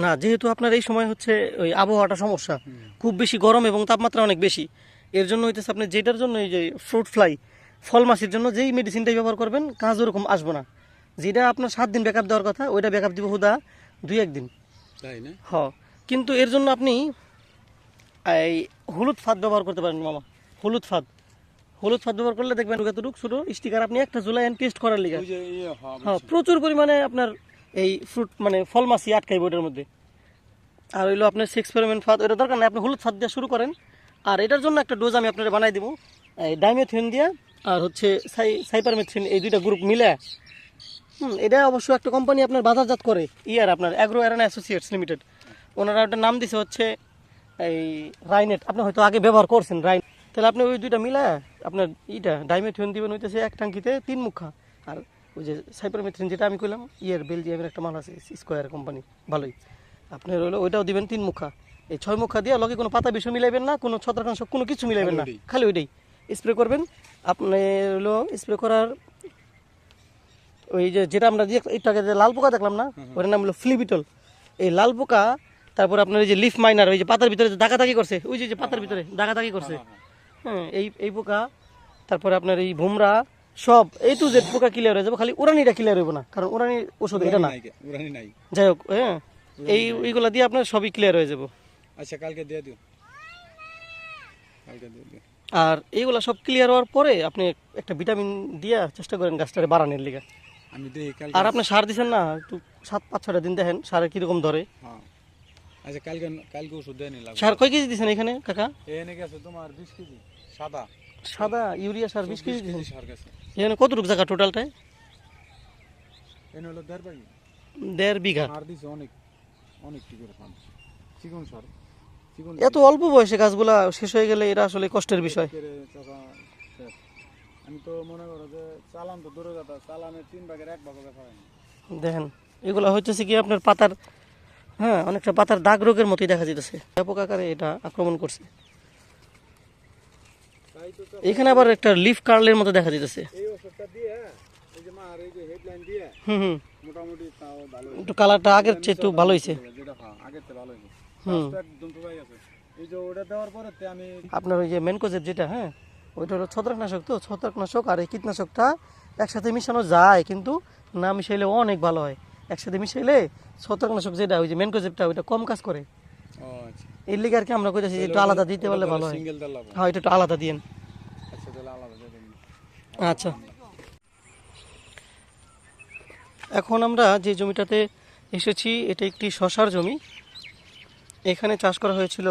না যেহেতু আপনার এই সময় হচ্ছে ওই আবহাওয়াটা সমস্যা। খুব বেশি গরম এবং তাপমাত্রা অনেক বেশি। এর জন্য হইতেছে আপনি যেটার জন্য এই যে ফ্রুট ফ্লাই ফল মাছির জন্য যেই মেডিসিনটাই ব্যবহার করবেন কাজ ওরকম আসব না। যেটা আপনার সাত দিন ব্যাকআপ দেওয়ার কথা ওইটা ব্যাকআপ দিব হুদা দুই একদিন। তাই না? হ। কিন্তু এর জন্য আপনি এই হলুদ ফাঁদ ব্যবহার করতে পারেন মামা। হলুদ ফাঁদ। হলুদ ফাঁদ ব্যবহার করলে দেখবেন কতটুকু ছোটো স্টিকার আপনি একটা জুলাই টেস্ট করার লিগে। ইয়ে হ্যাঁ হ্যাঁ প্রচুর পরিমাণে আপনার এই ফ্রুট মানে ফল মাছি আটকাইব ওটার মধ্যে। আর হইল আপনার সিক্স পেরোমেন্ট ফাঁদ ওটা দরকার নেই, আপনি হলুদ ফাঁদ দিয়ে শুরু করেন। আর এটার জন্য একটা ডোজ আমি আপনার বানাই দেবো। এই ডাইমেথিন দিয়া আর হচ্ছে সাই সাইপারমেথিন এই দুইটা গ্রুপ মিলে। হুম, এটা অবশ্য একটা কোম্পানি আপনার বাজারজাত করে ইয়ার আপনার অ্যাগ্রো অ্যারানা অ্যাসোসিয়েটস লিমিটেড ওনারা ওটার নাম দিছে হচ্ছে এই রাইনেট আপনি হয়তো আগে ব্যবহার করছেন রাইন তাহলে আপনি ওই দুইটা মিলা আপনার ইটা ডাইমেথিন দিবেন, হইতেছে এক টাঙ্কিতে তিন মুখা। আর ওই যে সাইপারমেথ্রিন যেটা আমি কইলাম ইয়ের বেলজিয়ামের একটা মাল আছে স্কোয়ার কোম্পানি ভালোই। আপনি হলো ওইটাও দিবেন তিন মুখা। এই ছয় মুখা দিয়ে লগে কোনো পাতা বিষয় মিলাইবেন না কোনো ছত্রাকাংশ কোনো কিছু মিলাইবেন না খালি ওইটাই। স্প্রে করবেন আপনি হলো স্প্রে করার ওই যে যেটা আমরা যে একটাকে যে লাল পোকা দেখলাম না ওটার নাম হলো ফ্লিবিটল এই লাল পোকা তারপর আপনার এই যে লিফ মাইনার ওই যে পাতার ভিতরে যে দাগাদাগি করছে ওই যে যে পাতার ভিতরে দাগাদাগি করছে। হ্যাঁ এই এই পোকা তারপরে আপনার এই ভুমরা সব এই টু জেড পোকা ক্লিয়ার হয়ে যাবে খালি উড়ানিটা ক্লিয়ার হইব না। কারণ উড়ানি ওষুধ এটা না। উড়ানি নাই যাই হোক হ্যাঁ এই এইগুলা দিয়ে আপনার সবই ক্লিয়ার হয়ে যাব। আচ্ছা কালকে দিয়ে দিও। কালকে দিয়ে দিও। আর এইগুলা সব ক্লিয়ার হওয়ার পরে আপনি একটা ভিটামিন দিয়ে চেষ্টা করেন গাছটারে বাড়ানোর লিগে। আমি কালকে আর আপনি সার দিচ্ছেন না একটু সাত পাঁচ ছটা দিন দেখেন সারে কীরকম ধরে। হ্যাঁ। আচ্ছা কালকে কালকে ওষুধ দেয়নি লাগবে। সার কয় কেজি দিচ্ছেন এখানে কাকা? এনে গেছে তোমার বিশ কেজি সাদা। সাদা ইউরিয়া সার বিশ কেজি এখানে কতটুকু জায়গা টোটালটায়? দেড় বিঘা। অনেক অনেক কি করে পান চিকন সার এত অল্প বয়সে গাছগুলা শেষ হয়ে গেলে এটা আসলে কষ্টের বিষয়। আমি তো মনে করো যে চালান তো দূরে কথা চালানের তিন ভাগের এক দেখেন এগুলা হচ্ছে কি আপনার পাতার হ্যাঁ অনেকটা পাতার দাগ রোগের মতোই দেখা যেতেছে ব্যাপক আকারে এটা আক্রমণ করছে। এখানে আবার একটা লিফ কার্লের মতো দেখা। একটু কালারটা আগের চেয়ে একটু ভালো হয়েছে। হ্যাঁ আপনার ওই যে মেনকোজেব যেটা হ্যাঁ ওইটা হলো ছত্রাকনাশক তো ছত্রাকনাশক আর এই কীটনাশকটা একসাথে মিশানো যায় কিন্তু না মিশাইলে অনেক ভালো হয়। একসাথে মিশাইলে ছত্রাকনাশক যেটা ওই যে মেনকোজেবটা ওইটা কম কাজ করে। এর লিগে আর কি আমরা কইতেছি যে একটু আলাদা দিতে পারলে ভালো হয়। হ্যাঁ এটা একটু আলাদা দিয়েন। আচ্ছা আচ্ছা। এখন আমরা যে জমিটাতে এসেছি এটা একটি শশার জমি। এখানে চাষ করা হয়েছিল